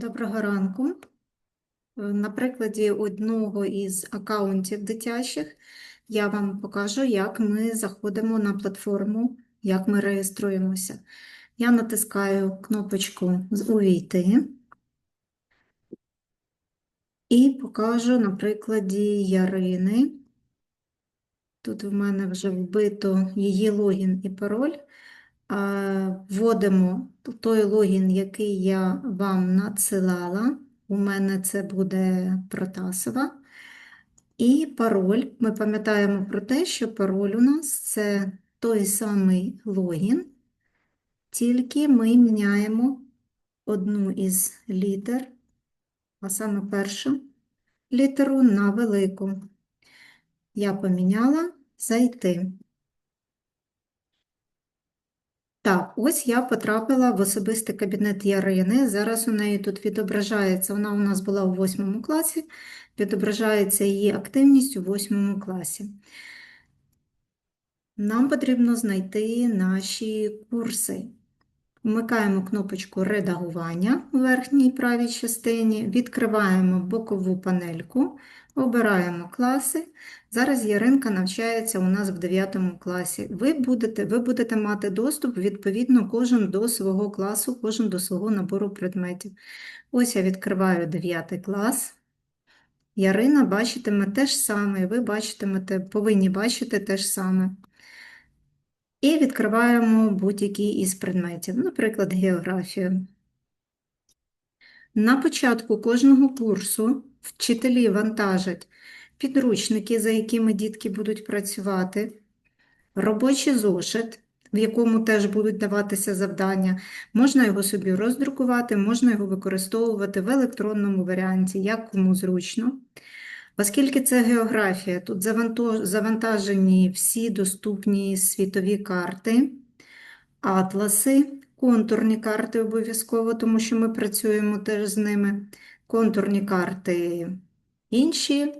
Доброго ранку. Е, На прикладі одного із акаунтів дитячих я вам покажу, як ми заходимо на платформу, як ми реєструємося. Я натискаю кнопочку Увійти і покажу на прикладі Ярини. Тут в мене вже вбито її логін і пароль. Вводимо той логін, який я вам надсилала. У мене це буде Протасова. І пароль. Ми пам'ятаємо про те, що пароль у нас це той самий логін, тільки ми міняємо одну із літер, а саме першу літеру на велику. Я поміняла зайти. Так, ось я потрапила в особистий кабінет Ярини. Зараз у неї тут відображається, вона у нас була у восьмому класі, відображається її активність у восьмому класі. Нам потрібно знайти наші курси. Вмикаємо кнопочку редагування у верхній правій частині, відкриваємо бокову панельку, обираємо класи. Зараз Яринка навчається у нас в 9 класі. Ви будете, ви будете мати доступ, відповідно, кожен до свого класу, кожен до свого набору предметів. Ось я відкриваю 9 клас. Ярина бачитиме те ж саме, ви бачитимете, повинні бачити те ж саме. І відкриваємо будь-який із предметів, наприклад, географію. На початку кожного курсу вчителі вантажать підручники, за якими дітки будуть працювати, робочий зошит, в якому теж будуть даватися завдання. Можна його собі роздрукувати, можна його використовувати в електронному варіанті, як кому зручно. Оскільки це географія, тут завантажені всі доступні світові карти, атласи, контурні карти обов'язково, тому що ми працюємо теж з ними. Контурні карти інші.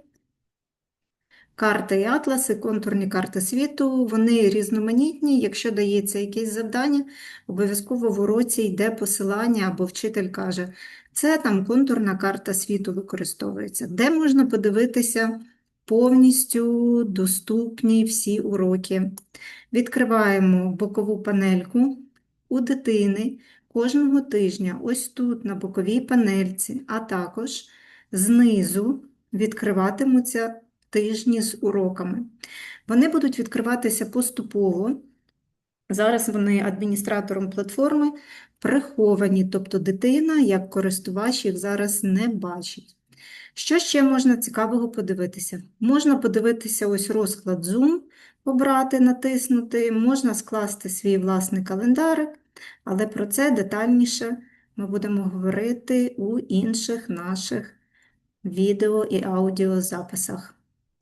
Карти і атласи, контурні карти світу, вони різноманітні. Якщо дається якесь завдання, обов'язково в уроці йде посилання або вчитель каже, це там контурна карта світу використовується, де можна подивитися повністю доступні всі уроки. Відкриваємо бокову панельку у дитини кожного тижня, ось тут на боковій панельці, а також знизу відкриватимуться тижні з уроками. Вони будуть відкриватися поступово. Зараз вони адміністратором платформи приховані, тобто дитина, як користувач, їх зараз не бачить. Що ще можна цікавого подивитися? Можна подивитися ось розклад Zoom, обрати, натиснути, можна скласти свій власний календарик, але про це детальніше ми будемо говорити у інших наших відео і аудіозаписах.